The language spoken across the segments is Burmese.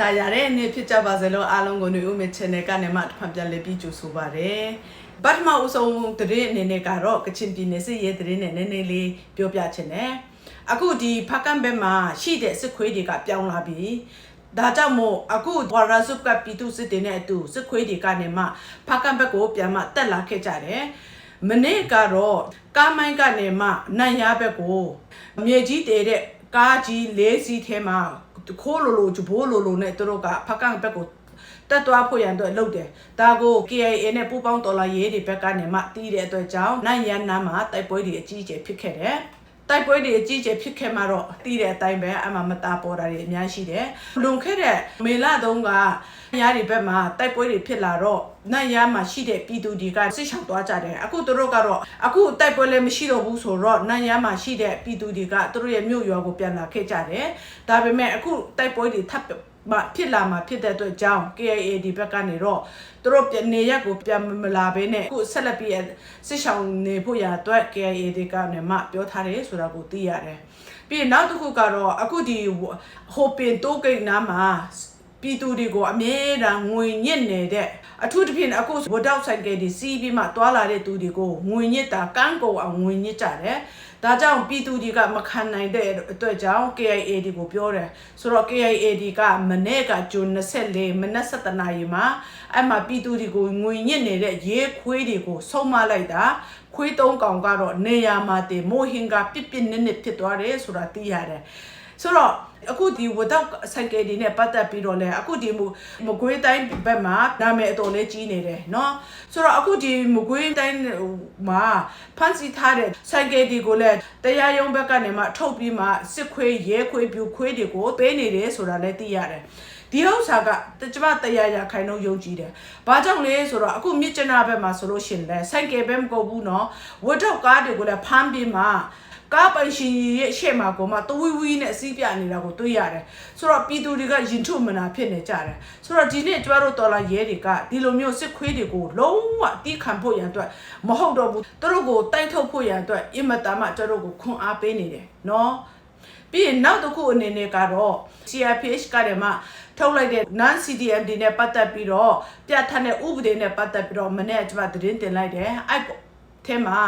တာရတဲ့နေ့ဖြစ်ကြပါစေလို့အားလုံးကိုຫນွေဦးမေ channel ကနေမှတစ်ဖန်ပြန်လည်ပြီးကြိုဆိုပါရစေ။ပထမဦးဆုံးသတင်းအနေနဲ့ကတော့ကချင်ပြည်နယ်စစ်ရေးသတင်းနဲ့နည်းနည်းလေးပြောပြချင်တယ်။အခုဒီဖကန့်ဘက်မှာရှိတဲ့စစ်ခွေးတွေကပြောင်းလာပြီ။ဒါကြောင့်မို့အခုဝါရဆုပ်ကပြည်သူစစ်တွေနဲ့အတူစစ်ခွေးတွေကနေမှဖကန့်ဘက်ကိုပြန်မှတက်လာခဲ့ကြတယ်။မနေ့ကတော့ကားမိုင်းကနေမှနိုင်ရဘက်ကိုမြေကြီးတည်တဲ့ကားကြီး၄စီးထဲမှာ ခိုးလိုလိုဂျဘိုးလိုလိုနဲ့သူတို့ကဖကန့်ဘက်ကိုတက်သွားဖို့ရန်အတွက်လုပ်တယ်။ဒါကို KIA နဲ့ပူးပေါင်းတော်လာရေးတွေဘက်ကနေမှတီးတဲ့အတွက်ကြောင့်နိုင်ရန်နာမှာတိုက်ပွဲတွေအကြီးအကျယ်ဖြစ်ခဲ့တယ်။ တိုက်ပွဲတွေအကြီးအကျယ်ဖြစ်ခဲ့မှာတော့တီးတဲ့အတိုင်းပဲအမှမတာပေါ်တာတွေအများရှိတယ်။လွန်ခဲ့တဲ့မေလတုန်းကညားတွေဘက်မှာတိုက်ပွဲတွေဖြစ်လာတော့နိုင်ရမှာရှိတဲ့ပြည်သူတွေကစစ်ဆောင်သွားကြတယ်အခုသူတို့ကတော့အခုတိုက်ပွဲလည်းမရှိတော့ဘူးဆိုတော့နိုင်ရမှာရှိတဲ့ပြည်သူတွေကသူတို့ရဲ့မြို့ရွာကိုပြန်လာခဲ့ကြတယ်ဒါပေမဲ့အခုတိုက်ပွဲတွေထပ် မဖြစ်လာမှာဖြစ်တဲ့အတွက်ကြောင့် KIA ဒီဘက်ကနေတော့သူတို့ပြန်နေရက်ကိုပြန်မလာဘဲနဲ့အခုဆက်လက်ပြီးစစ်ဆောင်နေဖို့ရအတွက် KIA ဒီကနေမှပြောထားတယ်ဆိုတာကိုသိရတယ်ပြီးရင်နောက်တစ်ခုကတော့အခုဒီဟိုပင်တိုးကိတ်နားမှာ ပြည်သူတွေကိုအမြဲတမ်းငွေညစ်နေတဲ့အထူးသဖြင့်အခုဝတ်တောက်ဆိုင်ကယ်ဒီစီးပြီးမှတွာလာတဲ့သူတွေကိုငွေညစ်တာကန်းကုန်အောင်ငွေညစ်ကြတယ်။ဒါကြောင့်ပြည်သူတွေကမခံနိုင်တဲ့အတွက်ကြောင့် KIA ဒီကိုပြောတယ်။ဆိုတော့ KIA ဒီကမနေ့ကဂျွန်24မနက်7:00နာရီမှာအဲ့မှာပြည်သူတွေကိုငွေညစ်နေတဲ့ရေးခွေးတွေကိုဆုံးမလိုက်တာခွေးသုံးကောင်ကတော့နေရာမှာတည်မိုဟင်ကပြစ်ပြစ်နစ်နစ်ဖြစ်သွားတယ်ဆိုတာသိရတယ်။ဆိုတော့ အခုဒီဝတ်တော့ဆိုင်ကယ်ဒီနဲ့ပတ်သက်ပြီးတော့လဲအခုဒီမမကွေးတိုင်းဘက်မှာနာမည်အတော်လေးကြီးနေတယ်เนาะဆိုတော့အခုဒီမကွေးတိုင်းမှာဖန်စီထားတဲ့ဆိုင်ကယ်ဒီကိုလဲတရားရုံးဘက်ကနေမှထုတ်ပြီးမှစစ်ခွေးရဲခွေးပြူခွေးတွေကိုပေးနေတယ်ဆိုတာလဲသိရတယ် ဒီဥစ္စာကကျမတရားရခိုင်တော့ယုံကြည်တယ်။ဘာကြောင့်လဲဆိုတော့အခုမြစ်ကျနာဘက်မှာဆိုလို့ရှိရင်လဲဆိုင်ကယ်ဘက်မကုန်ဘူးเนาะဝတ်တော့ကားတွေကိုလည်းဖမ်းပြီးမှကားပိုင်ရှင်ရဲ့ရှေ့မှာကိုမှတဝီဝီနဲ့အစည်းပြနေတာကိုတွေ့ရတယ်ဆိုတော့ပြည်သူတွေကရင်ထုမနာဖြစ်နေကြတယ်ဆိုတော့ဒီနေ့ကျွားတို့တော်လာရဲတွေကဒီလိုမျိုးစစ်ခွေးတွေကိုလုံးဝတီးခံဖို့ရန်အတွက်မဟုတ်တော့ဘူးသူတို့ကိုတိုက်ထုတ်ဖို့ရန်အတွက်အင်မတန်မှကျွားတို့ကိုခွန်အားပေးနေတယ်နော်ပြီးရင်နောက်တစ်ခုအနေနဲ့ကတော့ CRPH ကတည်းက ထုတ်လိုက်တဲ့ non CDMD နဲ့ပတ်သက်ပြီးတော့ပြဋ္ဌာန်းတဲ့ဥပဒေနဲ့ပတ်သက်ပြီးတော့မနေ့ကကျွန်မသတင်းတင်လိုက်တယ်အဲ့ထဲမှာ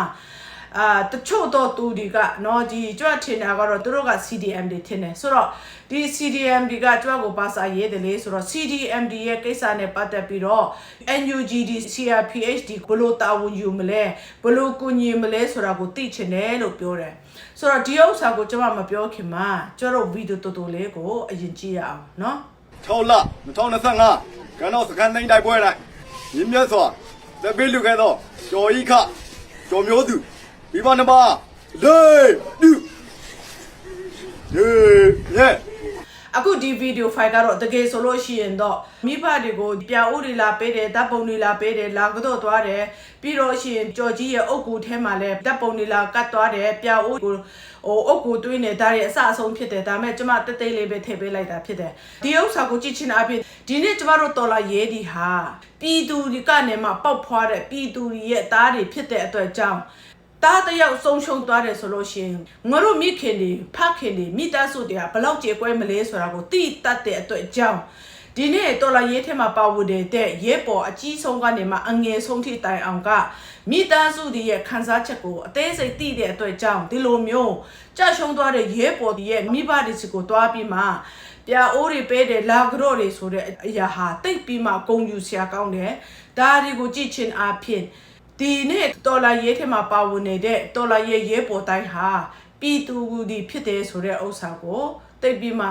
အာတချို့တော့သူတွေကနော်ဒီကြွထင်တာကတော့သူတို့က CDM တွေထင်တယ်ဆိုတော့ဒီ CDM တွေကကြွကိုပါစာရေးတယ်လေဆိုတော့ CDM တွေရဲ့ကိစ္စနဲ့ပတ်သက်ပြီးတော့ NUGD CRPHD ဘလို့တာဝန်ယူမလဲဘလို့ကူညီမလဲဆိုတာကိုသိချင်တယ်လို့ပြောတယ်ဆိုတော့ဒီဥစ္စာကိုကျွန်မမပြောခင်မှာကျတော့ဗီဒီယိုတော်တော်လေးကိုအရင်ကြည့်ရအောင်နော် 6လ2025ကနောက်စကန်တိုင်းတိုက်ပွဲတိုင်းရင်းမြတ်စွာသက်ပေးလူခဲ့သောကျော်ဤခကျော်မျိုးသူဒီပါနပါလေးဒူယေယေ အခုဒီဗီဒီယိုဖိုင်ကတော့တကယ်ဆိုလို့ရှိရင်တော့မိဘတွေကိုပြာအိုးတွေလာပေးတယ်ဓာတ်ပုံတွေလာပေးတယ်လာကတော့သွားတယ်ပြီးတော့ရှိရင်ကြော်ကြီးရဲ့အုတ်ကူထဲမှာလည်းဓာတ်ပုံတွေလာကတ်သွားတယ်ပြာအိုးကိုဟိုအုတ်ကူတွေးနေဒါတွေအစအဆုံးဖြစ်တယ်ဒါပေမဲ့ကျမတက်တိတ်လေးပဲထည့်ပေးလိုက်တာဖြစ်တယ်ဒီဥစ္စာကိုကြည့်ချင်တာအပြင်ဒီနေ့ကျမတို့တော်လာရဲဒီဟာပြည်သူတွေကနေမှပေါက်ဖွားတဲ့ပြည်သူတွေရဲ့သားတွေဖြစ်တဲ့အတွက်ကြောင့် တားတယောက်ဆုံးရှုံးသွားတယ်ဆိုလို့ရှိရင်ငါတို့မိခင်တွေဖခင်တွေမိသားစုတွေကဘလောက်ကြေကွဲမလဲဆိုတာကိုသိတတ်တဲ့အတွက်ကြောင့်ဒီနေ့တော်လာရေးထဲမှာပါဝင်တဲ့ရဲပေါ်အကြီးဆုံးကနေမှအငယ်ဆုံးထိတိုင်အောင်ကမိသားစုတွေရဲ့ခံစားချက်ကိုအသေးစိတ်သိတဲ့အတွက်ကြောင့်ဒီလိုမျိုးကြာရှုံးသွားတဲ့ရဲပေါ်တွေရဲ့မိဘတွေစီကိုတွားပြီးမှပြအိုးတွေပေးတယ်လာကြော့တွေဆိုတဲ့အရာဟာတိတ်ပြီးမှဂုံယူစရာကောင်းတယ်ဒါတွေကိုကြည့်ချင်းအားဖြင့် ဒီနေ့တော်လာရေးထဲမှာပါဝင်နေတဲ့တော်လာရေးရဲပေါ်တိုင်းဟာပြည်သူဒီဖြစ်တယ်ဆိုတဲ့ဥစ္စာကိုတိတ်ပြီးမှ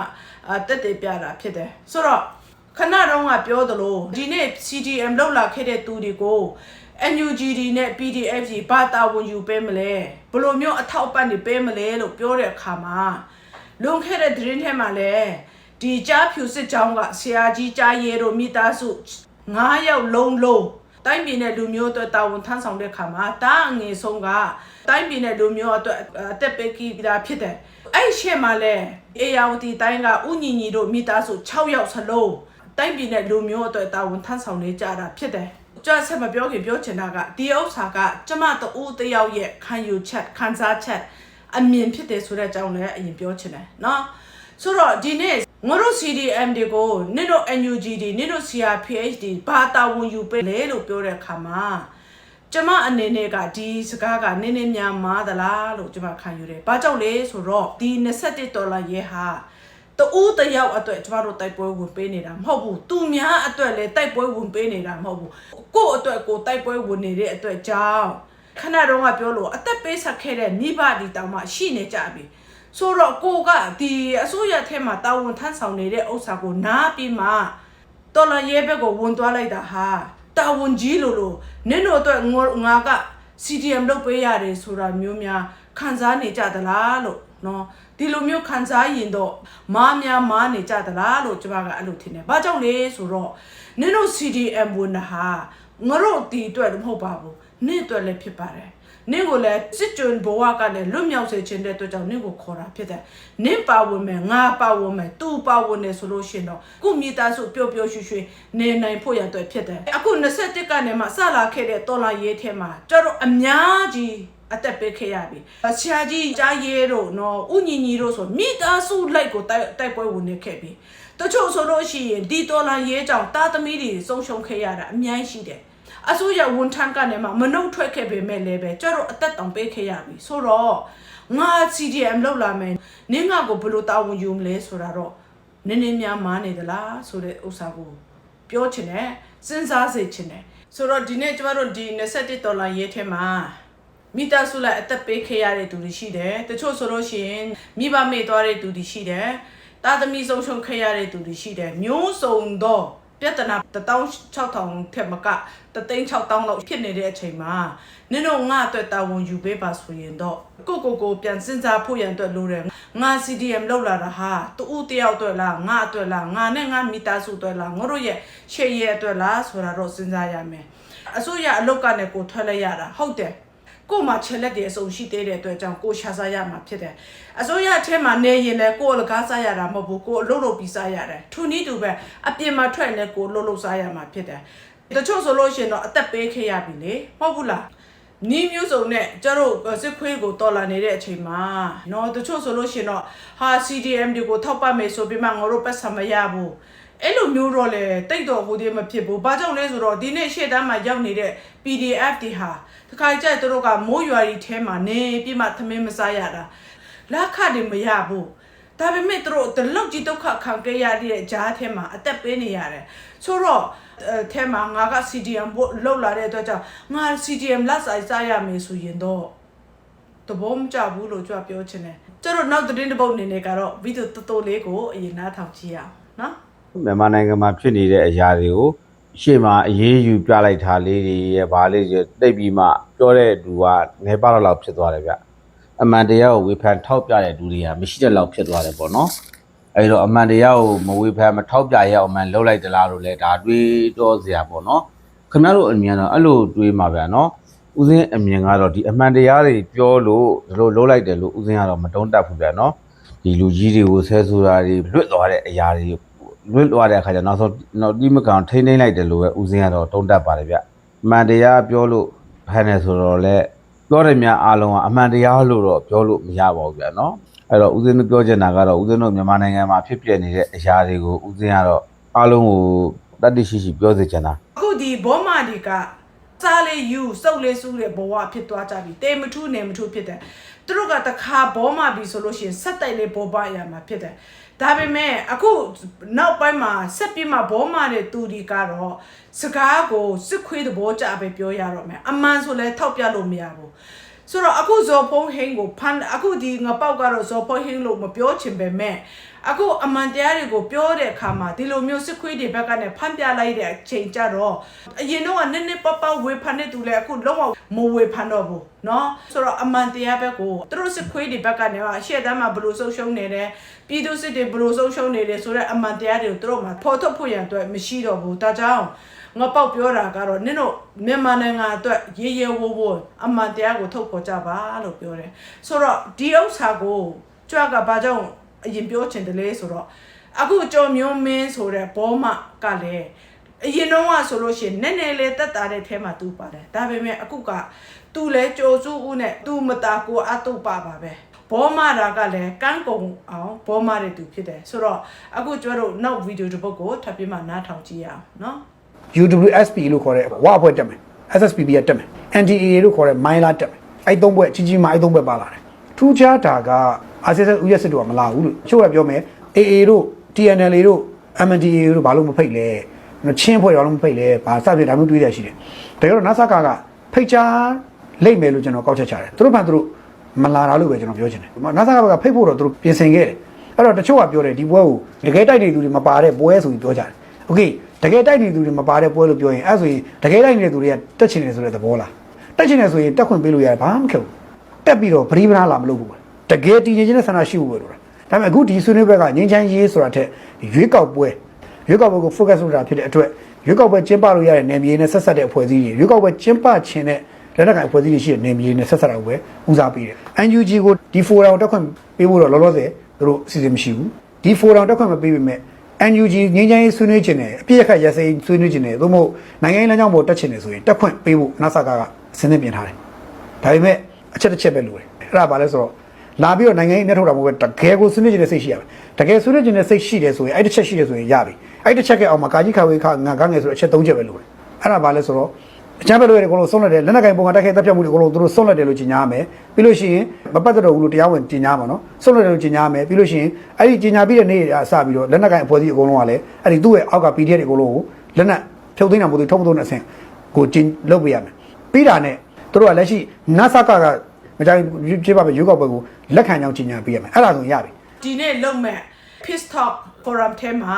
အာတက်တယ်ပြတာဖြစ်တယ်ဆိုတော့ခဏတော့ကပြောသလိုဒီနေ့ CDM လောက်လာခဲ့တဲ့သူတွေကို NUGD နဲ့ PDF ကြီးဘာတာဝန်ယူပေးမလဲဘယ်လိုမျိုးအထောက်ပံ့တွေပေးမလဲလို့ပြောတဲ့အခါမှာလွန်ခဲ့တဲ့သတင်းထဲမှာလည်းဒီကြားဖြူစစ်ကြောင်းကဆရာကြီးကြားရဲတို့မိသားစု9ယောက်လုံးလုံး တိုင်းပြည်နဲ့လူမျိုးအတွက်တာဝန်ထမ်းဆောင်တဲ့ခါမှာတားအငယ်ဆုံးကတိုင်းပြည်နဲ့လူမျိုးအတွက်အသက်ပေးကြီးတာဖြစ်တယ်အဲ့ရှေ့မှာလဲအေယာဝတီတိုင်းကဥညီညီတို့မိသားစု6ယောက်စလုံးတိုင်းပြည်နဲ့လူမျိုးအတွက်တာဝန်ထမ်းဆောင်နေကြတာဖြစ်တယ်ကြွဆက်မပြောခင်ပြောချင်တာကဒီဥစ္စာကကျမတူတယောက်ရဲ့ခံယူချက်ခံစားချက်အမြင်ဖြစ်တယ်ဆိုတဲ့အကြောင်းလည်းအရင်ပြောချင်တယ်เนาะဆိုတော့ဒီနေ့ ငါတို့ CDM တွေကိုနင်တို့ NUG တွေနင်တို့ CRPH တွေဘာတာဝန်ယူပေးလဲလို့ပြောတဲ့အခါမှာကျမအနေနဲ့ကဒီစကားကနည်းနည်းများမားသလားလို့ကျမခံယူတယ်။ဘာကြောင့်လဲဆိုတော့ဒီ27ဒေါ်လာရဲဟာတူးတယောက်အတွက်ကျမတို့တိုက်ပွဲဝင်ပေးနေတာမဟုတ်ဘူး။သူများအတွက်လည်းတိုက်ပွဲဝင်ပေးနေတာမဟုတ်ဘူး။ကိုယ့်အတွက်ကိုယ်တိုက်ပွဲဝင်နေတဲ့အတွက်ကြောင့်ခဏတော့ကပြောလို့အသက်ပေးဆက်ခဲ့တဲ့မိဘဒီတောင်မှရှိနေကြပြီ။ ဆိုတော့ကိုကဒီအစိုးရထဲမှာတာဝန်ထမ်းဆောင်နေတဲ့ဥစ္စာကိုနားပြီးမှတော်လန်ရဲဘက်ကိုဝင်သွားလိုက်တာဟာတာဝန်ကြီးလို့လို့နင်တို့အတွက်ငါငါက CDM လုပ်ပေးရတယ်ဆိုတာမျိုးများခံစားနေကြသလားလို့နော်ဒီလိုမျိုးခံစားရင်တော့မားများမားနေကြသလားလို့ကျွန်မကအဲ့လိုထင်တယ်။ဘာကြောင့်လဲဆိုတော့နင်တို့ CDM ဝင်တာဟာငါတို့ဒီအတွက်မဟုတ်ပါဘူး။နင့်အတွက်လည်းဖြစ်ပါတယ်။ နင့်ကိုလည်းစစ်ကြွဘဝကလည်းလွတ်မြောက်စေခြင်းတဲ့အတွက်ကြောင့်နင့်ကိုခေါ်တာဖြစ်တယ်။နင့်ပါဝင်မယ်ငါပါဝင်မယ်သူပါဝင်နေဆိုလို့ရှိရင်တော့ကုမိသားစုပျော်ပျော်ရွှင်ရွှင်နေနိုင်ဖို့ရန်အတွက်ဖြစ်တယ်။အခု21ကနေမှစလာခဲ့တဲ့တော်လာရေးထဲမှာကျတော့အများကြီးအသက်ပေးခဲ့ရပြီ။ဆရာကြီးကြားရဲတို့နော်ဥညီညီတို့ဆိုမိသားစုလိုက်ကိုတိုက်တိုက်ပွဲဝင်နေခဲ့ပြီ။တချို့ဆိုလို့ရှိရင်ဒီတော်လာရေးကြောင့်တာသမီတွေဆုံးရှုံးခဲ့ရတာအများကြီးရှိတယ်။ အစိုးရဝန်ထမ်းကနေမှမနှုတ်ထွက်ခဲ့ပေမဲ့လည်းပဲကျတော့အသက်တောင်ပေးခဲ့ရပြီဆိုတော့ငါ CDM လောက်လာမယ်နင်းငါကိုဘယ်လိုတာဝန်ယူမလဲဆိုတာတော့နည်းနည်းများမားနေသလားဆိုတဲ့ဥစ္စာကိုပြောချင်တယ်စဉ်းစားစေချင်တယ်ဆိုတော့ဒီနေ့ကျမတို့ဒီ27ဒေါ်လာရေးထဲမှာမိသားစုလိုက်အသက်ပေးခဲ့ရတဲ့သူတွေရှိတယ်တချို့ဆိုလို့ရှိရင်မိဘမေ့သွားတဲ့သူတွေရှိတယ်တာသမီဆုံးရှုံးခဲ့ရတဲ့သူတွေရှိတယ်မျိုးစုံသော ပြဿနာ16000ထက်မက36000လောက်ဖြစ်နေတဲ့အချိန်မှာနင်တို့ငါအတွက်တာဝန်ယူပေးပါဆိုရင်တော့ကိုကိုကိုပြန်စဉ်းစားဖို့ရန်အတွက်လိုတယ်ငါ CDM လောက်လာတာဟာတူဦးတယောက်အတွက်လားငါအတွက်လားငါနဲ့ငါမိသားစုအတွက်လားငါတို့ရဲ့ရှေ့ရဲ့အတွက်လားဆိုတာတော့စဉ်းစားရမယ်အစိုးရအလုတ်ကနေကိုထွက်လိုက်ရတာဟုတ်တယ် ကို့မှာချက်လက်တွေအစုံရှိသေးတဲ့အတွက်ကြောင့်ကိုရှာစားရမှာဖြစ်တယ်။အစိုးရအထက်မှာနေရင်လည်းကိုယ်လကားစားရတာမဟုတ်ဘူးကိုယ်အလုပ်လုပ်ပြီးစားရတယ်။ထိုနည်းတူပဲအပြင်မှာထွက်လည်းကိုယ်လှုပ်လှုပ်စားရမှာဖြစ်တယ်။တချို့ဆိုလို့ရှိရင်တော့အသက်ပေးခဲ့ရပြီလေ။မဟုတ်ဘူးလား။နီးမျိုးစုံနဲ့ကျတို့စစ်ခွေးကိုတော်လာနေတဲ့အချိန်မှာနော်တချို့ဆိုလို့ရှိရင်တော့ဟာ CDM တွေကိုထောက်ပံ့မယ်ဆိုပြီးမှငါတို့ပတ်စံမရဘူး။အဲ့လိုမျိုးတော့လေတိတ်တော်ဟိုဒီမဖြစ်ဘူး။ဘာကြောင့်လဲဆိုတော့ဒီနေ့ရှေ့တန်းမှာရောက်နေတဲ့ PDF တွေဟာ တခါကြက်သူတို့ကမိုးရွာရီထဲမှာနေပြမသမင်းမစားရတာလက်ခတွေမရဘူးဒါပေမဲ့သူတို့တလောက်ကြီးဒုက္ခခံခဲ့ရတဲ့ဂျားထဲမှာအသက်ပေးနေရတယ်ဆိုတော့အဲထဲမှာငါက CDM ဘလောက်လာတဲ့အတွက်ကြောင့်ငါ CDM လက်ဆိုင်စားရမယ်ဆိုရင်တော့တဘောမကြဘူးလို့ကြွပြောချင်တယ်ကျတော့နောက်သတင်းတစ်ပုတ်အနေနဲ့ကတော့ဗီဒီယိုတော်တော်လေးကိုအရင်နားထောင်ကြည့်ရအောင်နော်မြန်မာနိုင်ငံမှာဖြစ်နေတဲ့အရာတွေကို ရှေ့မှာအေးအေးယူပြလိုက်တာလေးတွေရဲ့ဗာလေးတွေတိတ်ပြီးမှပြောတဲ့လူကနေပါတော့လောက်ဖြစ်သွားတယ်ဗျအမှန်တရားကိုဝေဖန်ထောက်ပြတဲ့လူတွေကမရှိတဲ့လောက်ဖြစ်သွားတယ်ပေါ့နော်အဲဒီတော့အမှန်တရားကိုမဝေဖန်မထောက်ပြရအောင်မှလှုပ်လိုက်သလားလို့လဲဒါတွေးတော့စရာပေါ့နော်ခင်ဗျားတို့အမြင်တော့အဲ့လိုတွေးမှာဗျာနော်ဦးစင်းအမြင်ကတော့ဒီအမှန်တရားတွေပြောလို့ဒီလိုလှုပ်လိုက်တယ်လို့ဦးစင်းကတော့မတုံးတက်ဘူးဗျာနော်ဒီလူကြီးတွေကိုဆဲဆိုတာတွေလွတ်သွားတဲ့အရာတွေ လွတ်သွားတဲ့အခါကျတော့နောက်ဆုံးနောက်ဒီမကောင်ထိမ့်ထိမ့်လိုက်တယ်လို့ပဲဦးစင်းကတော့တုံးတက်ပါတယ်ဗျအမှန်တရားပြောလို့ဖန်နေဆိုတော့လေပြောတယ်များအားလုံးကအမှန်တရားလို့တော့ပြောလို့မရပါဘူးဗျနော်အဲ့တော့ဦးစင်းတို့ပြောချင်တာကတော့ဦးစင်းတို့မြန်မာနိုင်ငံမှာဖြစ်ပျက်နေတဲ့အရာတွေကိုဦးစင်းကတော့အားလုံးကိုတတ်သိရှိရှိပြောစေချင်တာအခုဒီဘောမာဒီကစားလေးယူစုပ်လေးစူးတဲ့ဘဝဖြစ်သွားကြပြီတေမထူးနေမထူးဖြစ်တယ်သူတို့ကတခါဘောမာပြီဆိုလို့ရှိရင်ဆက်တိုက်လေးဘောပရမှာဖြစ်တယ် ဒါပေမဲ့အခုနောက်ပိုင်းမှာဆက်ပြီးမှဘောမာတဲ့သူဒီကတော့စကားကိုစစ်ခွေးသဘောကျပဲပြောရတော့မယ်အမှန်ဆိုလဲထောက်ပြလို့မရဘူး ဆိုတော့အခုဇော်ဖုံးဟင်းကိုဖန်အခုဒီငပေါက်ကတော့ဇော်ဖုံးဟင်းလို့မပြောချင်ပေမဲ့အခုအမှန်တရားတွေကိုပြောတဲ့အခါမှာဒီလိုမျိုးစစ်ခွေးတွေဘက်ကနေဖန်ပြလိုက်တဲ့အချိန်ကြတော့အရင်တော့ကနည်းနည်းပပဝေဖန်တဲ့သူလည်းအခုလုံးဝမဝေဖန်တော့ဘူးเนาะဆိုတော့အမှန်တရားဘက်ကိုသူတို့စစ်ခွေးတွေဘက်ကနေကအရှေ့တန်းမှာဘယ်လိုဆုံးရှုံးနေတယ်ပြည်သူစစ်တွေဘယ်လိုဆုံးရှုံးနေတယ်ဆိုတော့အမှန်တရားတွေကိုသူတို့မှာဖော်ထုတ်ဖို့ရန်အတွက်မရှိတော့ဘူးဒါကြောင့် ငါပေါက်ပြောတာကတော့နင်တို့မြန်မာနိုင်ငံအတွက်ရေရေဝိုးဝိုးအမှန်တရားကိုထုတ်ဖော်ကြပါလို့ပြောတယ်ဆိုတော့ဒီဥစ္စာကိုကြွကဘာကြောင့်အရင်ပြောချင်တယ်လဲဆိုတော့အခုကြော်မျိုးမင်းဆိုတဲ့ဘောမကလည်းအရင်တော့ကဆိုလို့ရှိရင်နည်းနည်းလေးတက်တာတဲ့ထဲမှာသူပါတယ်ဒါပေမဲ့အခုကသူလဲကြော်စုဦးနဲ့သူမတာကိုအတုပပါပဲဘဘောမတာကလည်းကန်းကုံအောင်ဘောမတဲ့သူဖြစ်တယ်ဆိုတော့အခုကျွန်တော်တို့နောက်ဗီဒီယိုတစ်ပုဒ်ကိုထပ်ပြီးမှနားထောင်ကြည့်ရအောင်နော် UWSP လို့ခေါ်တဲ့ဝါအဖွဲ့တက်မယ် SSPB ကတက်မယ် NDA လို့ခေါ်တဲ့မိုင်းလာတက်မယ်အဲ့သုံးဘွဲ့ကြီးကြီးမားအဲ့သုံးဘွဲ့ပါလာတယ်ထူးခြားတာက RSS ဥယျာဉ်စစ်တို့ကမလာဘူးလို့ချို့ကပြောမယ် AA တို့ TNL တို့ MNDA တို့ဘာလို့မဖိတ်လဲချင်းဖွဲ့ရောလို့မဖိတ်လဲဘာစပြဒါမျိုးတွေးရရှိတယ်ဒါကြောင့် NASA ကဖိတ်ချာလိမ့်မယ်လို့ကျွန်တော်ကောက်ချက်ချတယ်သူတို့ဘာသူတို့မလာတာလို့ပဲကျွန်တော်ပြောချင်တယ် NASA ကဖိတ်ဖို့တော့သူတို့ပြင်ဆင်ခဲ့တယ်အဲ့တော့တချို့ကပြောတယ်ဒီပွဲကိုတကယ်တိုက်နေသူတွေမပါတဲ့ပွဲဆိုပြီးပြောကြတယ်โอเค တကယ်တိုက်နေသူတွေမပါတဲ့ပွဲလို့ပြောရင်အဲ့ဆိုရင်တကယ်တိုက်နေတဲ့သူတွေကတက်ချင်တယ်ဆိုတဲ့သဘောလားတက်ချင်တယ်ဆိုရင်တက်ခွင့်ပေးလို့ရတယ်ဘာမှမခက်ဘူးတက်ပြီးတော့ပရိပနာလာမလုပ်ဘူးတကယ်တည်ငြိမ်ခြင်းနဲ့ဆန္ဒရှိဖို့ပဲလို့ဒါပေမဲ့အခုဒီဆွေးနွေးဘက်ကငြိမ်းချမ်းရေးဆိုတာထက်ရွေးကောက်ပွဲရွေးကောက်ပွဲကို focus လုပ်တာဖြစ်တဲ့အတွက်ရွေးကောက်ပွဲကျင်းပလို့ရတဲ့နေမြေနဲ့ဆက်ဆက်တဲ့အဖွဲ့အစည်းတွေရွေးကောက်ပွဲကျင်းပခြင်းနဲ့လက်နက်ကိုင်အဖွဲ့အစည်းတွေရှိတဲ့နေမြေနဲ့ဆက်ဆက်တာကိုပဲဦးစားပေးတယ် NUG ကိုဒီ forum တက်ခွင့်ပေးဖို့တော့လောလောဆယ်သူတို့အစီအစဉ်မရှိဘူးဒီ forum တက်ခွင့်မပေးပေမဲ့ NUG ငင်းချမ်းရေးဆွေးနွေးခြင်းနဲ့အပြည့်အခက်ရစဲဆွေးနွေးခြင်းနဲ့သို့မဟုတ်နိုင်ငံရေးလမ်းကြောင်းပေါ်တက်ခြင်းနဲ့ဆိုရင်တက်ခွင့်ပေးဖို့ NASA ကကစဉ်းစားပြင်ထားတယ်ဒါပေမဲ့အချက်တစ်ချက်ပဲလိုတယ်အဲ့ဒါဘာလဲဆိုတော့လာပြီးတော့နိုင်ငံရေးနဲ့ထုတ်တာမဟုတ်ပဲတကယ်ကိုဆွေးနွေးခြင်းနဲ့စိတ်ရှိရမယ်တကယ်ဆွေးနွေးခြင်းနဲ့စိတ်ရှိတယ်ဆိုရင်အဲ့တစ်ချက်ရှိတယ်ဆိုရင်ရပြီအဲ့တစ်ချက်ကအောင်မှာကာကြီးခါဝေးခငါကငယ်ဆိုတော့အချက်၃ချက်ပဲလိုတယ်အဲ့ဒါဘာလဲဆိုတော့ အချမ်းပဲလို့ရတယ်ကိုလို့ဆုံးလက်တယ်လက်နက်ကင်ပုံကတက်ခဲ့တပ်ဖြတ်မှုတွေကိုလို့သူတို့ဆုံးလက်တယ်လို့ကြီးညာရမယ်ပြီးလို့ရှိရင်မပတ်သက်တော့ဘူးလို့တရားဝင်ကြီးညာပါနော်ဆုံးလက်တယ်လို့ကြီးညာရမယ်ပြီးလို့ရှိရင်အဲ့ဒီကြီးညာပြီးတဲ့နေ့အစပြီးတော့လက်နက်ကင်အဖွဲ့အစည်းအကုန်လုံးကလည်းအဲ့ဒီသူ့ရဲ့အောက်က PDF တွေအကုန်လုံးကိုလက်နက်ဖြုတ်သိမ်းတာမဟုတ်ဘူးထုံးမသုံးတဲ့အဆင့်ကိုကျင်းလုပ်ပေးရမယ်ပြီးတာနဲ့သူတို့ကလက်ရှိ NASA ကကမကြိုင်ပြပါပဲရွေးကောက်ပွဲကိုလက်ခံကြောင်းကြီးညာပေးရမယ်အဲ့ဒါဆိုရင်ရပြီဒီနေ့လုံမဲ့ Peace Talk Forum ထဲမှာ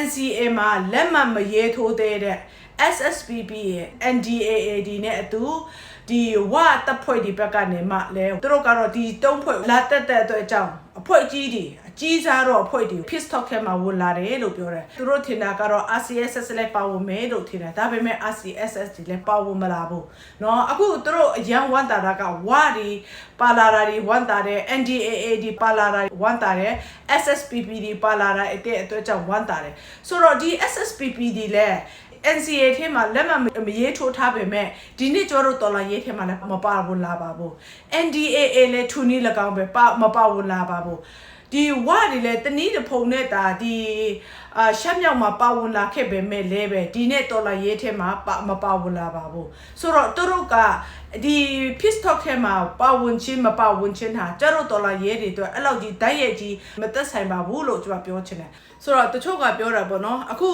NCA မှာလက်မှတ်မရေးထိုးသေးတဲ့ SSPP ရဲ့ NDAAD နဲ့အတူဒီဝတပ်ဖွဲ့ဒီဘက်ကနေမှလဲသူတို့ကတော့ဒီတုံးဖွဲ့လာတက်တဲ့အတွက်အကြောင်းအဖွဲ့ကြီးတွေအကြီးစားတော့အဖွဲ့တွေ Peace Talk ထဲမှာဝင်လာတယ်လို့ပြောတယ်သူတို့ထင်တာကတော့ RCSS လည်းပါဝင်မယ်လို့ထင်တယ်ဒါပေမဲ့ RCSS တွေလည်းပါဝင်မလာဘူးเนาะအခုသူတို့အရန်ဝန်တာတာကဝဒီပါလာတာဒီဝန်တာတဲ့ NDAA ဒီပါလာတာဝန်တာတဲ့ SSPP ဒီပါလာတာအတဲ့အတွက်ကြောင့်ဝန်တာတယ်ဆိုတော့ဒီ SSPP ဒီလည်း NCA ထဲမှာလက်မှတ်မရေးထိုးထားပေမဲ့ဒီနေ့ကျော်တို့တော်လာရေးထဲမှာလည်းမပါဘူးလာပါဘူး NDAA လည်းထူနီး၎င်းပဲပါမပါဘူးလာပါဘူးဒီဝါဒီလည်းတနည်းတစ်ဖုံနဲ့တာဒီအာရှက်မြောက်မှာပါဝင်လာခဲ့ပေမဲ့လည်းပဲဒီနေ့တော်လာရေးထဲမှာပါမပါဝင်လာပါဘူးဆိုတော့သူတို့ကဒီ peace talk ထဲမှာပါဝင်ချင်းမပါဝင်ချင်းဟာကျတော့တော်လာရေးတွေအတွက်အဲ့လောက်ကြီးတိုက်ရိုက်ကြီးမသက်ဆိုင်ပါဘူးလို့ကျွန်တော်ပြောချင်တယ်ဆိုတော့တချို့ကပြောတာပေါ့နော်အခု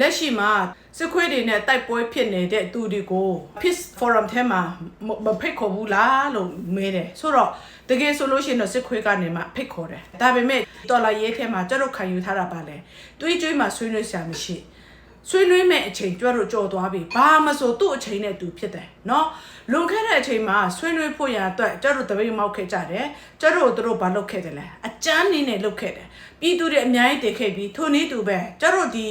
လက်ရှိမှာစစ်ခွေးတွေနဲ့တိုက်ပွဲဖြစ်နေတဲ့သူတွေကို Peace Forum ထဲမှာမမဖိတ်ခေါ်ဘူးလားလို့မေးတယ်ဆိုတော့တကယ်ဆိုလို့ရှိရင်တော့စစ်ခွေးကနေမှဖိတ်ခေါ်တယ်ဒါပေမဲ့တော်လာရေးထဲမှာကျတော့ခံယူထားတာပါလေတွေးကြွေးမှဆွေးနွေးစရာမရှိဆွေးနွေးမဲ့အချိန်ကြွတော့ကြော်သွားပြီဘာမဆိုသူ့အချိန်နဲ့သူဖြစ်တယ်เนาะလွန်ခဲ့တဲ့အချိန်မှာဆွေးနွေးဖို့ရအတွက်ကျတော့တပိတ်မောက်ခဲ့ကြတယ်ကျတော့တို့ဘာလုပ်ခဲ့တယ်လဲအကျန်းနည်းနဲ့လုပ်ခဲ့တယ် ပြည်သူတွေအများကြီးတည်ခဲ့ပြီးထိုနည်းတူပဲကျတော့ဒီ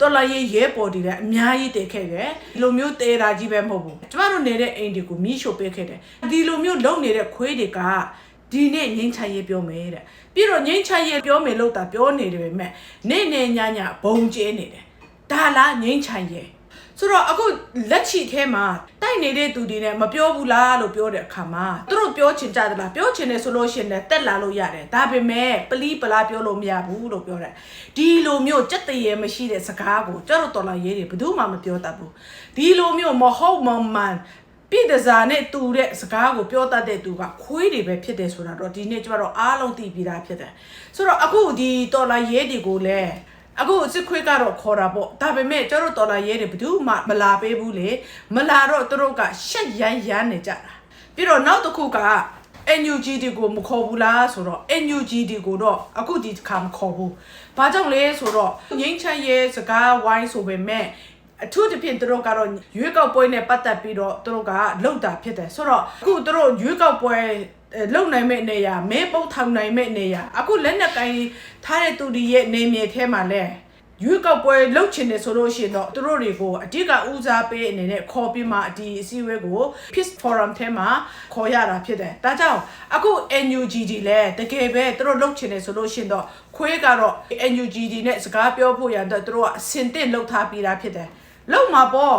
တော်လာရေးရဲပေါ်တည်လည်းအများကြီးတည်ခဲ့တယ်ဒီလိုမျိုးတေးတာကြီးပဲမဟုတ်ဘူးကျမတို့နေတဲ့အိမ်တွေကိုမီးရှို့ပေးခဲ့တယ်ဒီလိုမျိုးလုံနေတဲ့ခွေးတွေကဒီနေ့ငိမ့်ချရေးပြောမယ်တဲ့ပြီးတော့ငိမ့်ချရေးပြောမယ်လို့တာပြောနေတယ်ပဲမဲ့နေနေညညဘုံကျဲနေတယ်ဒါလားငိမ့်ချရေး ဆိုတော့အခုလက်ချီထဲမှာတိုက်နေတဲ့သူတွေနဲ့မပြောဘူးလားလို့ပြောတဲ့အခါမှာသူတို့ပြောချင်ကြသလားပြောချင်တယ်ဆိုလို့ရှိရင်လည်းတက်လာလို့ရတယ်ဒါပေမဲ့ပလီပလားပြောလို့မရဘူးလို့ပြောတယ်ဒီလိုမျိုးကြက်တရေမရှိတဲ့စကားကိုကျတော့တော်လာရေးတွေဘယ်သူမှမပြောတတ်ဘူးဒီလိုမျိုးမဟုတ်မမှန်ပြည်တစားနဲ့တူတဲ့စကားကိုပြောတတ်တဲ့သူကခွေးတွေပဲဖြစ်တယ်ဆိုတာတော့ဒီနေ့ကျမတို့အားလုံးသိပြီးသားဖြစ်တယ်ဆိုတော့အခုဒီတော်လာရေးတွေကိုလည်း အခုစစ်ခွေးကတော့ခေါ်တာပေါ့ဒါပေမဲ့ကျတို့တော်လာရဲတွေဘယ်သူမှမလာပေးဘူးလေမလာတော့သူတို့ကရှက်ရမ်းရမ်းနေကြတာပြီးတော့နောက်တစ်ခုက NUG တွေကိုမခေါ်ဘူးလားဆိုတော့ NUG တွေကိုတော့အခုဒီတစ်ခါမခေါ်ဘူး။ဘာကြောင့်လဲဆိုတော့ငိမ့်ချမ်းရဲ့စကားဝိုင်းဆိုပေမဲ့အထူးသဖြင့်သူတို့ကတော့ရွေးကောက်ပွဲနဲ့ပတ်သက်ပြီးတော့သူတို့ကလှုပ်တာဖြစ်တယ်ဆိုတော့အခုသူတို့ရွေးကောက်ပွဲအဲ လုံနိုင်မဲ့နေရာမဲပုတ်ထောင်နိုင်မဲ့နေရာအခုလက်နက်ကင်ထားတဲ့သူတွေရဲ့နေမြေထဲမှာလဲရွေးကောက်ပွဲလှုပ်ချင်တယ်ဆိုလို့ရှိရင်တော့သူတို့တွေကိုအဓိကဦးစားပေးအနေနဲ့ခေါ်ပြီးမှဒီအစည်းအဝေးကို Peace Forum ထဲမှာခေါ်ရတာဖြစ်တယ်။ဒါကြောင့်အခု NUGD လည်းတကယ်ပဲသူတို့လှုပ်ချင်တယ်ဆိုလို့ရှိရင်တော့ခွေးကတော့ NUGD နဲ့စကားပြောဖို့ရန်အတွက်သူတို့ကအစင်တင့်လှုပ်ထားပြီးသားဖြစ်တယ်။လှုပ်မှာပေါ့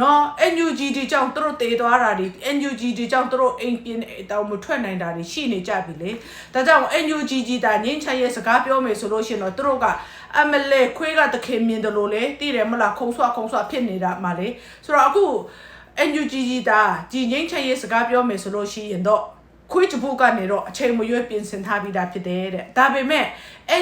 နော် NUG ဒီကြောင့်သူတို့တေသွားတာဒီ NUG ဒီကြောင့်သူတို့အိမ်ပြင်းတောင်မထွက်နိုင်တာတွေရှိနေကြပြီလေဒါကြောင့် NUG ကြီးတာငင်းချရဲ့စကားပြောမယ်ဆိုလို့ရှိရင်တော့သူတို့ကအမလဲခွေးကတခင်မြင်တယ်လို့လေသိတယ်မလားခုံဆွခုံဆွဖြစ်နေတာမှလေဆိုတော့အခု NUG ကြီးတာကြီးငင်းချရဲ့စကားပြောမယ်ဆိုလို့ရှိရင်တော့ ခွေးချဖို့ကနေတော့အချိန်မရွေးပြင်ဆင်ထားပြီးသားဖြစ်တယ်တဲ့ဒါပေမဲ့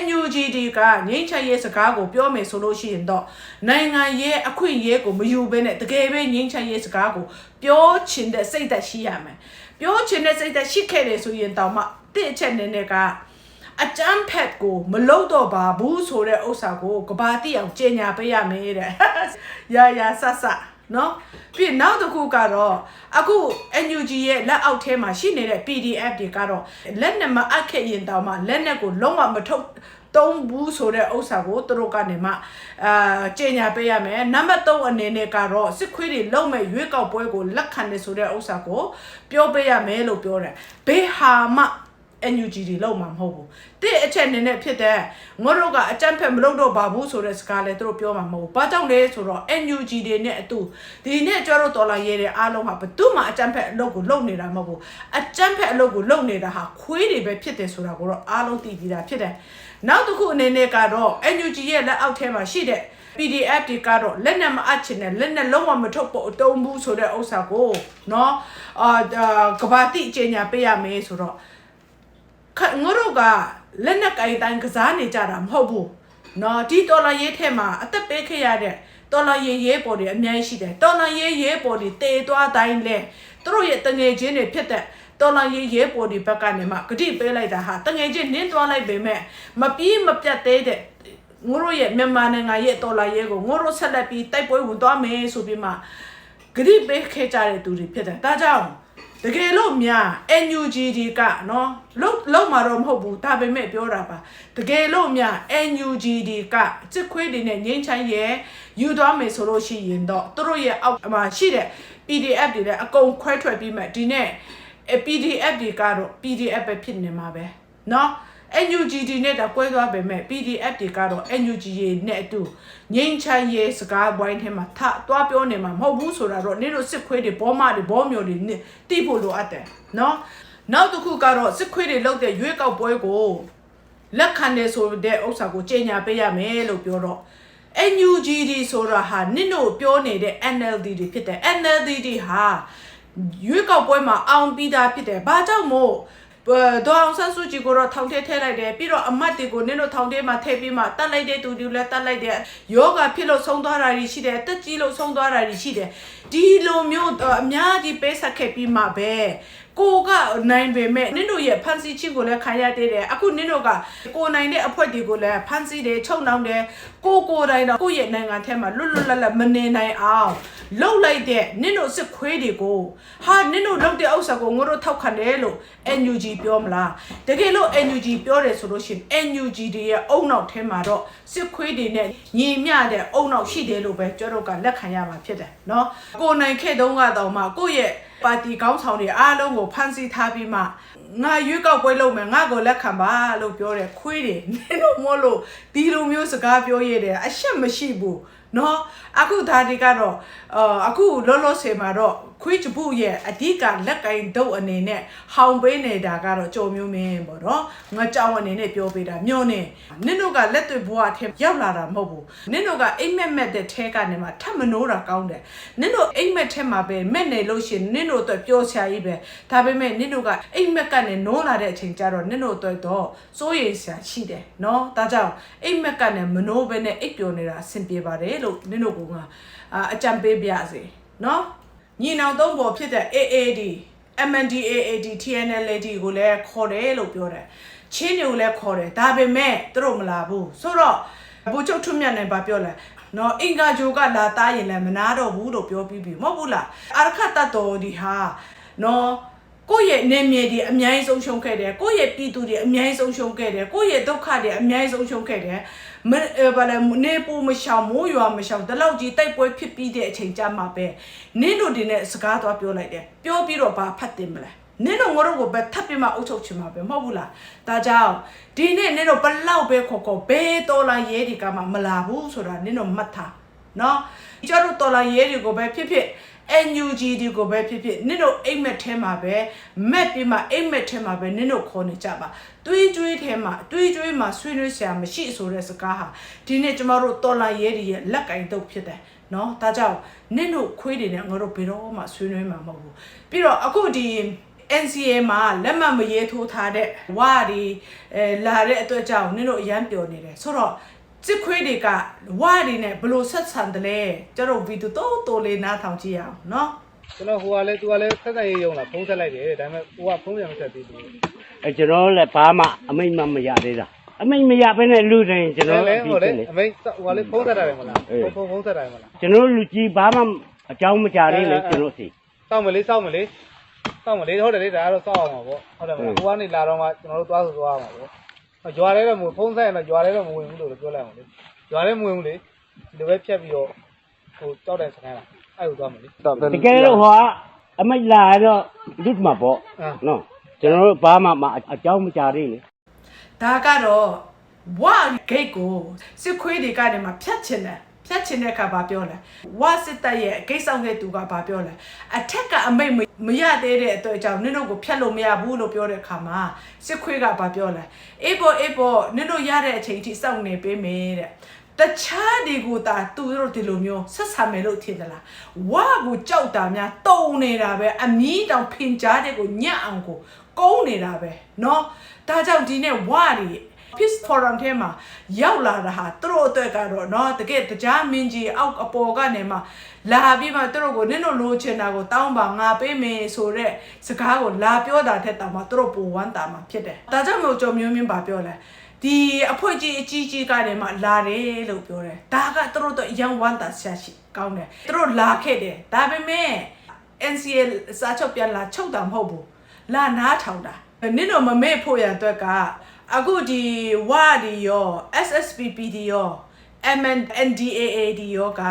NUG ဒီကငိမ့်ချရဲ့စကားကိုပြောမယ်ဆိုလို့ရှိရင်တော့နိုင်ငံရဲ့အခွင့်အရေးကိုမယူဘဲနဲ့တကယ်ပဲငိမ့်ချရဲ့စကားကိုပြောချင်တဲ့စိတ်သက်ရှိရမယ်ပြောချင်တဲ့စိတ်သက်ရှိခဲ့တယ်ဆိုရင်တောင်မှတစ်အချက်နည်းနည်းကအကြမ်းဖက်ကိုမလုတော့ပါဘူးဆိုတဲ့ဥစ္စာကိုကဘာတိအောင်ကြေညာပေးရမယ်တဲ့ရာရာဆဆ နော်ပြီးနောက်တစ်ခုကတော့အခု NUG ရဲ့လက်အောက်ထဲမှာရှိနေတဲ့ PDF တွေကတော့လက်နဲ့မအပ်ခဲ့ရင်တောင်မှလက်နဲ့ကိုလုံးဝမထုတ်သုံးဘူးဆိုတဲ့ဥစ္စာကိုသူတို့ကနေမှအာကြေညာပေးရမယ်နံပါတ်3အနေနဲ့ကတော့စစ်ခွေးတွေလုံးမဲ့ရွေးကောက်ပွဲကိုလက်ခံတယ်ဆိုတဲ့ဥစ္စာကိုပြောပေးရမယ်လို့ပြောတယ်ဘေးဟာမှ NUG တွေလောက်မှာမဟုတ်ဘူးတစ်အချက်အနေနဲ့ဖြစ်တဲ့ငါတို့ကအကြမ်းဖက်မလုပ်တော့ပါဘူးဆိုတဲ့စကားလည်းသူတို့ပြောမှာမဟုတ်ဘူးဘာကြောင့်လဲဆိုတော့ NUG တွေနဲ့အတူဒီနေ့ကျတော့တော်လာရဲတဲ့အားလုံးဟာဘယ်သူမှအကြမ်းဖက်အလုပ်ကိုလုပ်နေတာမဟုတ်ဘူးအကြမ်းဖက်အလုပ်ကိုလုပ်နေတာဟာခွေးတွေပဲဖြစ်တယ်ဆိုတာကိုတော့အားလုံးသိပြီးသားဖြစ်တယ်နောက်တစ်ခုအနေနဲ့ကတော့ NUG ရဲ့လက်အောက်ထဲမှာရှိတဲ့ PDF တွေကတော့လက်နဲ့မအပ်ချင်တဲ့လက်နဲ့လုံးဝမထုတ်ဖို့အတုံးဘူးဆိုတဲ့ဥစ္စာကိုเนาะအာဒါကဘာတိအကျညာပေးရမယ်ဆိုတော့ ခငါတို့ကလက်နဲ့ကင်တိုင်းကစားနေကြတာမဟုတ်ဘူးနော်ဒီတော်လာရေးထဲမှာအသက်ပေးခဲ့ရတဲ့တော်လာရေးရေးပေါ်တွေအများကြီးရှိတယ်တော်လာရေးရေးပေါ်တွေတေသွားတိုင်းလဲသူတို့ရဲ့တငယ်ချင်းတွေဖြစ်တဲ့တော်လာရေးရေးပေါ်ဒီဘက်ကနေမှဂတိပေးလိုက်တာဟာတငယ်ချင်းနင်းသွားလိုက်ပေမဲ့မပြီးမပြတ်သေးတဲ့ငို့ရဲ့မြန်မာနိုင်ငံရဲ့တော်လာရေးကိုငို့ဆက်လက်ပြီးတိုက်ပွဲဝင်သွားမယ်ဆိုပြီးမှဂတိပေးခဲ့ကြတဲ့သူတွေဖြစ်တယ်ဒါကြောင့် တကယ်လို့များ NUG ဒီကနော်လုံးလုံးမှာတော့မဟုတ်ဘူးဒါပေမဲ့ပြောတာပါတကယ်လို့များ NUG ဒီကစစ်ခွေးတွေနဲ့ငိမ့်ချိုင်းရဲ့ယူသွားမယ်ဆိုလို့ရှိရင်တော့သူတို့ရဲ့အောက်မှာရှိတဲ့ PDF တွေလည်းအကုန်ခွဲထွက်ပြီးမှဒီနေ့အဲ PDF တွေကတော့ PDF ပဲဖြစ်နေမှာပဲเนาะ NUGD နဲ့တော့ကွဲသွားပေမဲ့ PDF တွေကတော့ NUG ရေနဲ့အတူငိမ့်ချမ်းရေးစကားဝိုင်းထဲမှာထသွားပြောနေမှာမဟုတ်ဘူးဆိုတာတော့နင်တို့စစ်ခွေးတွေဘောမတွေဘောမျိုးတွေတိဖို့လိုအပ်တယ်နော်နောက်တစ်ခုကတော့စစ်ခွေးတွေလောက်တဲ့ရွေးကောက်ပွဲကိုလက်ခံတယ်ဆိုတဲ့ဥစ္စာကိုကြေညာပေးရမယ်လို့ပြောတော့ NUGD ဆိုတာဟာနင်တို့ပြောနေတဲ့ NLD တွေဖြစ်တယ် NLD တွေဟာရွေးကောက်ပွဲမှာအောင်ပြီးသားဖြစ်တယ်ဘာကြောင့်မို့ ဒေါအောင်ဆန်းစုကြည်ကိုတော့ထောင်ထဲထည့်လိုက်တယ်ပြီးတော့အမတ်တွေကိုနင်းတို့ထောင်ထဲမှာထည့်ပြီးမှတတ်လိုက်တဲ့သူတွေလည်းတတ်လိုက်တယ်ယောဂဖြစ်လို့ဆုံးသွားတာတွေရှိတယ်တက်ကြီးလို့ဆုံးသွားတာတွေရှိတယ်ဒီလိုမျိုးအများကြီးပေးဆက်ခဲ့ပြီးမှပဲကိုကနိုင်ပေမဲ့နင်တို့ရဲ့ဖန်စီချင်းကိုလည်းခံရသေးတယ်အခုနင်တို့ကကိုနိုင်တဲ့အဖွဲတွေကိုလည်းဖန်စီတယ်ချုပ်နှောင်းတယ် ကိုကိုတိုင်းတော့ကိုယ့်ရဲ့နိုင်ငံထဲမှာလွတ်လွတ်လပ်လပ်မနေနိုင်အောင်လှုပ်လိုက်တဲ့နင်တို့စစ်ခွေးတွေကိုဟာနင်တို့လှုပ်တဲ့ဥစ္စာကိုငါတို့ထောက်ခံတယ်လို့ NUG ပြောမလားတကယ်လို့ NUG ပြောတယ်ဆိုလို့ရှိရင် NUG တွေရဲ့အုံနောက်ထဲမှာတော့စစ်ခွေးတွေနဲ့ညီမျှတဲ့အုံနောက်ရှိတယ်လို့ပဲကျွန်တော်ကလက်ခံရမှာဖြစ်တယ်เนาะကိုနိုင်ခဲ့တုန်းကတော့မှကိုယ့်ရဲ့ပါတီကောင်းဆောင်တွေအားလုံးကိုဖန်ဆီးထားပြီးမှ ငါရွေးကောက်ပွဲလုပ်မယ်ငါကိုလက်ခံပါလို့ပြောတယ်ခွေးတွေနင်တို့မို့လို့ဒီလိုမျိုးစကားပြောရတယ်အရှက်မရှိဘူး နော်အခုဒါတွေကတော့အာအခုလောလောဆယ်မှာတော့ခွေးချပုရဲ့အဓိကလက်ကင်ဒုတ်အနေနဲ့ဟောင်ပေးနေတာကတော့ကြော်မျိုးမင်းပေါ့နော်ငါကြောင်အနေနဲ့ပြောပေးတာမျောနေနင်တို့ကလက်တွေဘွားထဲရောက်လာတာမဟုတ်ဘူးနင်တို့ကအိမ်မက်မက်တဲ့ထဲကနေမှထပ်မနိုးတာကောင်းတယ်နင်တို့အိမ်မက်ထဲမှာပဲမက်နေလို့ရှရင်နင်တို့အတွက်ပျော်စရာကြီးပဲဒါပေမဲ့နင်တို့ကအိမ်မက်ကနေနိုးလာတဲ့အချိန်ကျတော့နင်တို့အတွက်တော့စိုးရိမ်စရာရှိတယ်နော်ဒါကြောင့်အိမ်မက်ကနေမနိုးဘဲနဲ့အိပ်ပျော်နေတာအဆင်ပြေပါတယ်လို့နင်တို့ကအာအကြံပေးပြစေနော်ညီနောင်သုံးပေါ်ဖြစ်တဲ့ AAD MNDAAD TNLD ကိုလည်းခေါ်တယ်လို့ပြောတယ်ချင်းတွေကိုလည်းခေါ်တယ်ဒါပေမဲ့သူတို့မလာဘူးဆိုတော့ဘူချုပ်ထွတ်မြတ်နိုင်ပါပြောလဲနော်အင်္ဂါဂျိုကလာသားရင်လည်းမနာတော့ဘူးလို့ပြောပြီးပြီမဟုတ်ဘူးလားအာရခတတ်တော်ဒီဟာနော်ကိုယ့်ရဲ့နေမြေတွေအများကြီးဆုံးရှုံးခဲ့တယ်ကိုယ့်ရဲ့ပြည်သူတွေအများကြီးဆုံးရှုံးခဲ့တယ်ကိုယ့်ရဲ့ဒုက္ခတွေအများကြီးဆုံးရှုံးခဲ့တယ်မအဲ ဘာလဲနေပူမရှောင်မိုးရွာမရှောင်ဒီလောက်ကြီးတိုက်ပွဲဖြစ်ပြီးတဲ့အချိန်ကြမှာပဲနင်းတို့တွေနဲ့စကားသွားပြောလိုက်တယ်ပြောပြီးတော့ဘာဖတ်တင်မလဲနင်းတို့ငါတို့ကိုပဲထပ်ပြီးမှအုပ်ချုပ်ချင်မှာပဲမဟုတ်ဘူးလားဒါကြောင့်ဒီနေ့နင်းတို့ဘလောက်ပဲခေါ်ခေါ်ဘဲတော်လာရဲဒီကမှမလာဘူးဆိုတာနင်းတို့မှတ်ထားနော်ကျတို့တော်လာရဲတွေကိုပဲဖြစ်ဖြစ် NUG ဒီကိုပဲဖြစ်ဖြစ်နင်တို့အိမ်မက်ထဲမှာပဲမက်ပြီးမှအိမ်မက်ထဲမှာပဲနင်တို့ခေါ်နေကြပါ တွေးကြွေးထဲမှာတွေးကြွေးမှာဆွေးနွေးစရာမရှိဆိုတဲ့စကားဟာဒီနေ့ကျမတို့တော်လာရဲတွေရဲ့လက်ကင်တုပ်ဖြစ်တယ်နော်ဒါကြောင့်နင်တို့ခွေးတွေနဲ့ငါတို့ဘယ်တော့မှဆွေးနွေးမှာမဟုတ်ဘူးပြီးတော့အခုဒီ NCA မှာလက်မှတ်မရေးထိုးထားတဲ့ဝါဒီအဲလာတဲ့အတွက်ကြောင့်နင်တို့အရန်ပျော်နေတယ်ဆိုတော့စစ်ခွေးတွေကဝါဒီနဲ့ဘယ်လိုဆက်ဆံတယ်လဲကျတော့ဗီဒီယိုတော့တိုးလေးနားထောင်ကြည့်ရအောင်နော် ကျွန်တော်ဟိုကလည်းသူကလည်းဆက်ဆက်ရေးရုံလာဖုံးဆက်လိုက်တယ်ဒါပေမဲ့ဟိုကဖုံးပြန်မဆက်သေးဘူးအဲကျွန်တော်လည်းဘာမှအမိတ်မမရသေးတာအမိတ်မရဘဲနဲ့လူတိုင်းကျွန်တော်လည်းဒီဟိုလေလေအမေဟိုကလည်းဖုံးဆက်တာပဲမလားအေးဖုံးဖုံးဆက်တာပဲမလားကျွန်တော်လူကြီးဘာမှအကြောင်းမကြသေးလေကျွန်တော်စီစောင့်မလေးစောင့်မလေးစောင့်မလေးဟုတ်တယ်လေဒါကတော့စောင့်အောင်ပါပေါ့ဟုတ်တယ်မလားဟိုကနေလာတော့မှကျွန်တော်တို့သွားဆိုသွားမှာပေါ့ကြွားရဲတော့မဖုံးဆက်ရင်တော့ကြွားရဲတော့မဝင်ဘူးလို့ပြောလိုက်အောင်လေကြွားရဲမဝင်ဘူးလေဒီလိုပဲဖြတ်ပြီးတော့ဟိုတောက်တယ်စခိုင်းလာ အဲ့လိုသွားမယ်လေတကယ်လို့ဟောအမိတ်လာတော့လူမှာပေါ့အာနော်ကျွန်တော်တို့ဘာမှမအကြောင်းမကြသေးလေ ဒါကတော့ဝါဂိတ်ကိုစစ်ခွေးတွေကနေမှဖြတ်ချင်တယ်ဖြတ်ချင်တဲ့အခါဘာပြောလဲဝါစစ်တပ်ရဲ့ဂိတ်ဆောင်တဲ့သူကဘာပြောလဲအထက်ကအမိတ်မမရသေးတဲ့အတွက်ကြောင့်နင်တို့ကိုဖြတ်လို့မရဘူးလို့ပြောတဲ့အခါမှာစစ်ခွေးကဘာပြောလဲအေးပေါ်အေးပေါ်နင်တို့ရတဲ့အချိန်ထိစောင့်နေပေးမယ်တဲ့ တခြားဒီကိုတာသူတို့ဒီလိုမျိုးဆက်ဆံမယ်လို့ထင်သလားဝါကိုကြောက်တာများတုံနေတာပဲအမီးတောင်ဖင်ကြားတဲ့ကိုညံ့အောင်ကိုကုန်းနေတာပဲเนาะဒါကြောင့်ဒီနေ့ဝါတွေ Peace Forum ထဲမှာရောက်လာတာဟာသူတို့အတွက်ကတော့เนาะတကယ်တရားမင်းကြီးအောက်အပေါ်ကနေမှလာပြီးမှသူတို့ကိုနင့်တို့လိုချင်တာကိုတောင်းပါငါပေးမယ်ဆိုတော့စကားကိုလာပြောတာထက်တောင်မှသူတို့ပိုဝမ်းတာမှာဖြစ်တယ်။ဒါကြောင့်မို့ကြော်မျိုးမင်းပါပြောလဲ ဒီအဖွက်ကြီးအကြီးကြီးကနေမှလာတယ်လို့ပြောတယ်။ဒါကသူတို့တော့အရန်ဝမ်းတာရှာရှိကောင်းတယ်။သူတို့လာခဲ့တယ်။ဒါပေမဲ့ NCA စာချုပ်ပြန်လာချုပ်တာမဟုတ်ဘူး။လာနားထောင်တာ။နင့်တို့မမေ့ဖို့ရန်အတွက်ကအခုဒီဝါဒီရော SSPPD ရော MNDAAD ရောက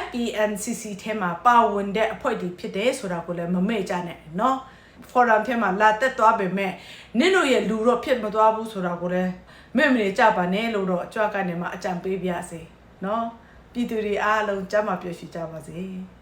FPNCC ထဲမှာပါဝင်တဲ့အဖွဲ့တွေဖြစ်တယ်ဆိုတာကိုလည်းမမေ့ကြနဲ့เนาะ forum ထဲမှာလာတက်သွားပေမဲ့နင့်တို့ရဲ့လူတော့ဖြစ်မသွားဘူးဆိုတာကိုလည်း မဲ့မနေကြပါနဲ့လို့တော့အကြွကနေမှအကြံပေးပြစေနော်ပြည်သူတွေအားလုံးကျမ်းမာပျော်ရွှင်ကြပါစေ